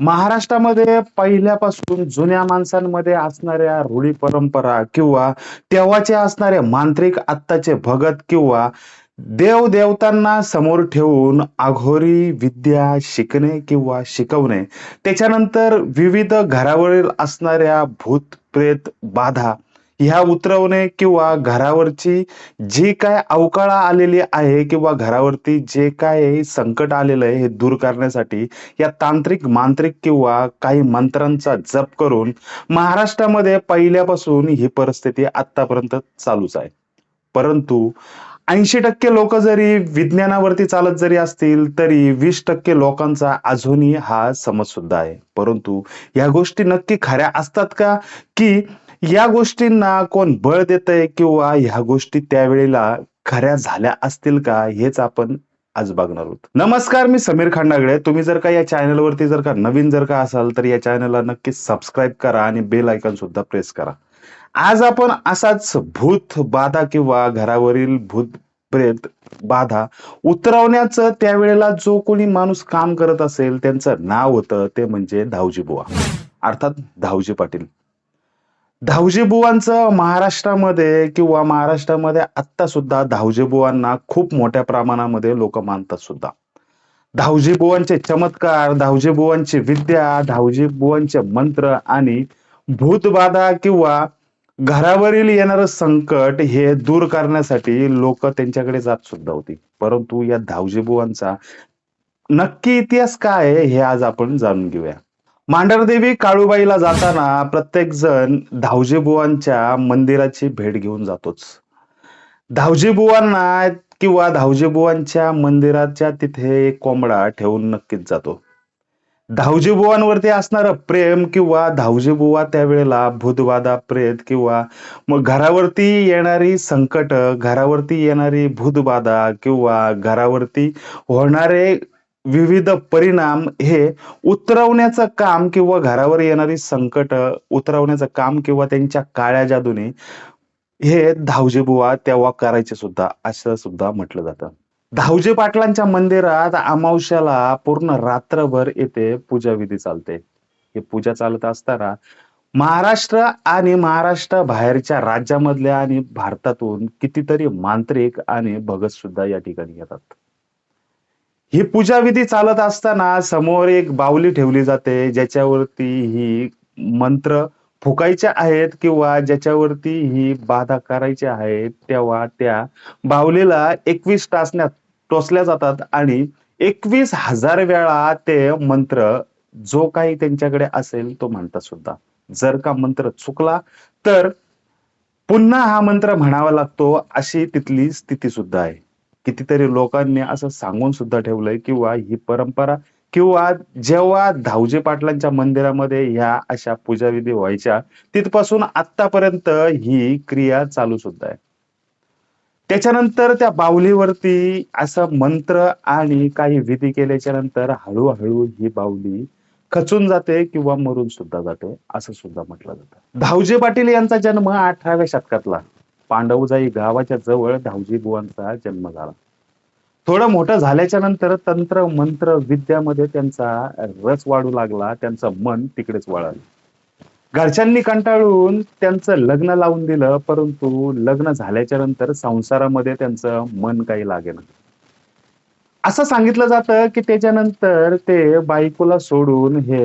महाराष्ट्रामध्ये पहिल्यापासून जुन्या माणसांमध्ये असणाऱ्या रूढी परंपरा किंवा तेव्हाचे असणारे मांत्रिक आत्ताचे भगत किंवा देव देवतांना समोर ठेवून अघोरी विद्या शिकणे किंवा शिकवणे त्याच्यानंतर विविध घरावरील असणाऱ्या भूत प्रेत बाधा ह्या उतरवणे किंवा घरावरची जी काय अवकाळा आलेली आहे किंवा घरावरती जे काय संकट आलेलं आहे हे दूर करण्यासाठी या तांत्रिक मांत्रिक किंवा काही मंत्रांचा जप करून महाराष्ट्रामध्ये पहिल्यापासून ही परिस्थिती आतापर्यंत चालूच आहे. परंतु ऐंशी टक्के लोक जरी विज्ञानावरती चालत जरी असतील तरी वीस टक्के लोकांचा अजूनही हा समज सुद्धा आहे. परंतु या गोष्टी नक्की खऱ्या असतात का? की या गोष्टींना कोण बळ देतंय किंवा ह्या गोष्टी त्यावेळेला खऱ्या झाल्या असतील का हेच आपण आज बघणार आहोत. नमस्कार मी समीर खंडागळे. तुम्ही जर का या चॅनलवरती जर का नवीन जर का असाल तर या चॅनलला नक्की सबस्क्राईब करा आणि बेल आयकॉन सुद्धा प्रेस करा. आज आपण असाच भूत बाधा किंवा घरावरील भूत प्रेत बाधा उतरवण्याचं त्यावेळेला जो कोणी माणूस काम करत असेल त्यांचं नाव होतं ते म्हणजे धावजी बुवा. अर्थात धावजी पाटील. धावजेबुवांचं महाराष्ट्रामध्ये किंवा महाराष्ट्रामध्ये आत्ता सुद्धा धावजेबुवांना खूप मोठ्या प्रमाणामध्ये लोक मानतात सुद्धा. धावजेबुवांचे चमत्कार धावजेबुवांची विद्या धावजेबुवांचे मंत्र आणि भूतबाधा किंवा घरावरील येणारं संकट हे दूर करण्यासाठी लोक त्यांच्याकडे जात सुद्धा होती. परंतु या धावजेबुवांचा नक्की इतिहास काय आहे हे आज आपण जाणून घेऊया. मांढरदेवी काळूबाईला जाताना प्रत्येक जण धावजीबुवांच्या मंदिराची भेट घेऊन जातोच. धावजेबुवांना किंवा धावजेबुवांच्या मंदिराच्या तिथे एक कोंबडा ठेवून नक्कीच जातो. धावजेबुवांवरती असणारं प्रेम किंवा धावजेबुवा त्यावेळेला भूतबाधा प्रेत किंवा मग घरावरती येणारी संकट घरावरती येणारी भूतबाधा किंवा घरावरती होणारे विविध परिणाम हे उतरवण्याचं काम किंवा घरावर येणारी संकट उतरवण्याचं काम किंवा त्यांच्या काळ्या जादूने हे धावजेबुवा तेव्हा करायचे सुद्धा असं सुद्धा म्हटलं जातं. धावजे पाटलांच्या मंदिरात अमावश्याला पूर्ण रात्रभर येथे पूजा विधी चालते. हे पूजा चालत असताना महाराष्ट्र आणि महाराष्ट्र बाहेरच्या राज्यामधल्या आणि भारतातून कितीतरी मांत्रिक आणि भगत सुद्धा या ठिकाणी येतात. ही पूजा विधी चालत असताना समोर एक बावली ठेवली जाते ज्याच्यावरती ही मंत्र फुकायचे आहेत किंवा ज्याच्यावरती ही बाधा करायच्या आहेत तेव्हा त्या बावलीला एकवीस टाचण्यात टोचल्या जातात आणि एकवीस हजार वेळा ते मंत्र जो काही त्यांच्याकडे असेल तो म्हणतात सुद्धा. जर का मंत्र चुकला तर पुन्हा हा मंत्र म्हणावा लागतो अशी तिथली स्थिती सुद्धा आहे. कितीतरी लोकांनी असं सांगून सुद्धा ठेवलंय किंवा ही परंपरा किंवा जेव्हा धावजे पाटलांच्या मंदिरामध्ये ह्या अशा पूजाविधी व्हायच्या तिथपासून आतापर्यंत ही क्रिया चालू सुद्धा आहे. त्याच्यानंतर त्या बावलीवरती असं मंत्र आणि काही विधी केल्याच्यानंतर हळूहळू ही बावली खचून जाते किंवा मरून सुद्धा जाते असं सुद्धा म्हटलं जातं. धावजे पाटील यांचा जन्म अठराव्या शतकातला. पांडवजाई गावाच्या जवळ धावजी बुवांचा जन्म झाला. थोडं मोठं झाल्याच्यानंतर तंत्र मंत्र विद्यामध्ये त्यांचा रस वाढू लागला त्यांचं मन तिकडेच वळालं. घरच्यांनी कंटाळून त्यांचं लग्न लावून दिलं परंतु लग्न झाल्याच्यानंतर संसारामध्ये त्यांचं मन काही लागेना. असं सांगितलं जातं की त्याच्यानंतर ते बायकोला सोडून हे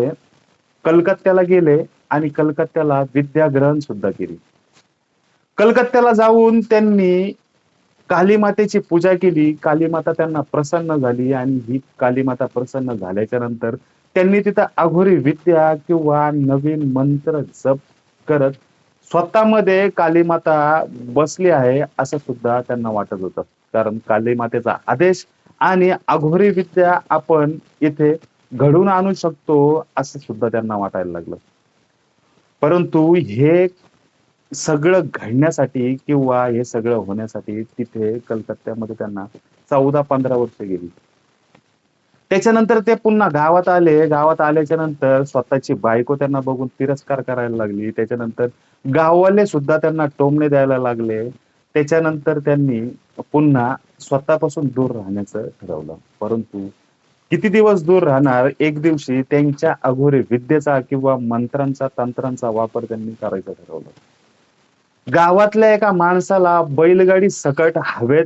कलकत्त्याला गेले आणि कलकत्त्याला विद्याग्रहण सुद्धा केली. कलकत्त्याला जाऊन त्यांनी कालीमातेची पूजा केली. कालीमाता त्यांना प्रसन्न झाली आणि ही कालीमाता प्रसन्न झाल्याच्यानंतर त्यांनी तिथं अघोरी विद्या किंवा नवीन मंत्र जप करत स्वतःमध्ये कालीमाता बसली आहे असं सुद्धा त्यांना वाटत होतं. कारण कालीमातेचा आदेश आणि अघोरी विद्या आपण इथे घडून आणू शकतो असं सुद्धा त्यांना वाटायला लागलं. परंतु हे सगळं घडण्यासाठी किंवा हे सगळं होण्यासाठी तिथे कलकत्त्यामध्ये त्यांना चौदा पंधरा वर्ष गेली. त्याच्यानंतर ते पुन्हा गावात आले. गावात आल्याच्यानंतर स्वतःची बायको त्यांना बघून तिरस्कार करायला लागली. त्याच्यानंतर गाववाले सुद्धा त्यांना टोमणे द्यायला लागले. त्याच्यानंतर त्यांनी पुन्हा स्वतःपासून दूर राहण्याचं ठरवलं. परंतु किती दिवस दूर राहणार? एक दिवशी त्यांच्या अघोरी विद्येचा किंवा मंत्रांचा तंत्रांचा वापर त्यांनी करायचा ठरवलं. गावातल्या एका माणसाला बैलगाडी सकट हवेत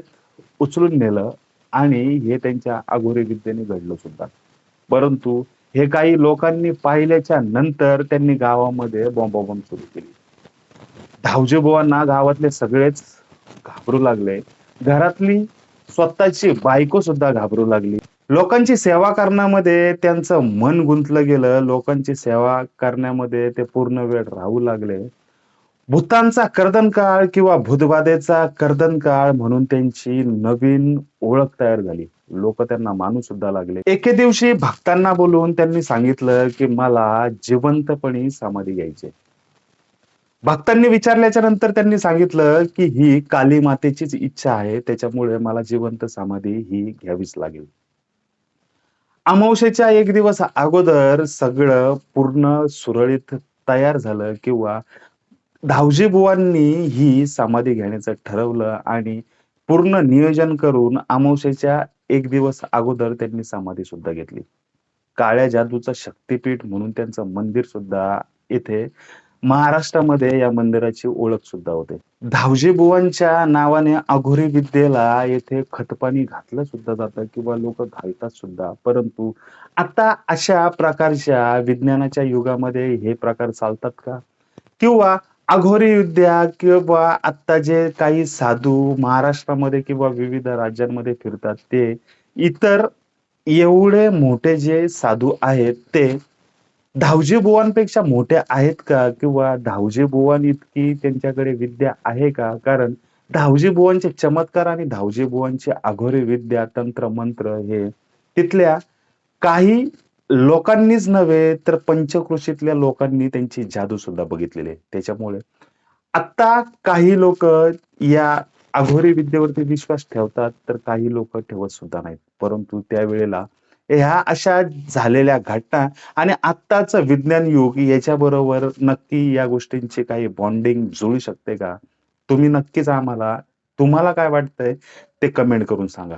उचलून नेलं आणि हे त्यांच्या अघोरी विद्येने घडलं सुद्धा. परंतु हे काही लोकांनी पाहिल्याच्या नंतर त्यांनी गावामध्ये बॉम्बाबॉम्ब सुरू केली. धावजेबुवांना गावातले सगळेच घाबरू लागले. घरातली स्वतःची बायको सुद्धा घाबरू लागली. लोकांची सेवा करण्यामध्ये त्यांचं मन गुंतलं गेलं. लोकांची सेवा करण्यामध्ये ते पूर्ण वेळ राहू लागले. भूतांचा कर्दन काळ किंवा भूतबाधेचा कर्दन काळ म्हणून त्यांची नवीन ओळख तयार झाली. लोक त्यांना मानू सुद्धा लागले. एके दिवशी भक्तांना बोलून त्यांनी सांगितलं की मला जिवंतपणी समाधी घ्यायची भक्तांनी विचारल्याच्या नंतर त्यांनी सांगितलं की ही काली मातेचीच इच्छा आहे. त्याच्यामुळे मला जिवंत समाधी ही घ्यावीच लागेल. अमावशेच्या एक दिवस अगोदर सगळं पूर्ण सुरळीत तयार झालं किंवा धावजी बुवांनी ही समाधी घेण्याचं ठरवलं आणि पूर्ण नियोजन करून अमावस्येच्या एक दिवस अगोदर त्यांनी समाधी सुद्धा घेतली. काळ्या जादूचं शक्तीपीठ म्हणून त्यांचं मंदिर सुद्धा इथे महाराष्ट्रामध्ये या मंदिराची ओळख सुद्धा होते. धावजी बुवांच्या नावाने अघोरी विद्येला येथे खतपाणी घातलं सुद्धा जातं किंवा लोक घालतात सुद्धा. परंतु आता अशा प्रकारच्या विज्ञानाच्या युगामध्ये हे प्रकार चालतात का? किंवा अघोरी विद्या किंवा आता जे काही साधू महाराष्ट्रामध्ये किंवा विविध राज्यांमध्ये फिरतात ते इतर एवढे मोठे जे साधू आहेत ते धावजी बुवांपेक्षा मोठे आहेत का? किंवा धावजी बुवां इतकी त्यांच्याकडे विद्या आहे का? कारण धावजी बुवांचे चमत्कार आणि धावजी बुवांची अघोरी विद्या तंत्र मंत्र हे तिथल्या काही लोकांनीच नव्हे तर पंचकृषीतल्या लोकांनी त्यांची जादू सुद्धा बघितलेली आहे त्याच्यामुळे आता काही लोक या अघोरी विद्येवरती विश्वास ठेवतात तर काही लोक ठेवत सुद्धा नाहीत. परंतु त्यावेळेला ह्या अशा झालेल्या घटना आणि आत्ताचं विज्ञान युग याच्याबरोबर नक्की या गोष्टींची काही बॉन्डिंग जुळू शकते का? तुम्ही नक्कीच आम्हाला तुम्हाला काय वाटतंय ते कमेंट करून सांगा.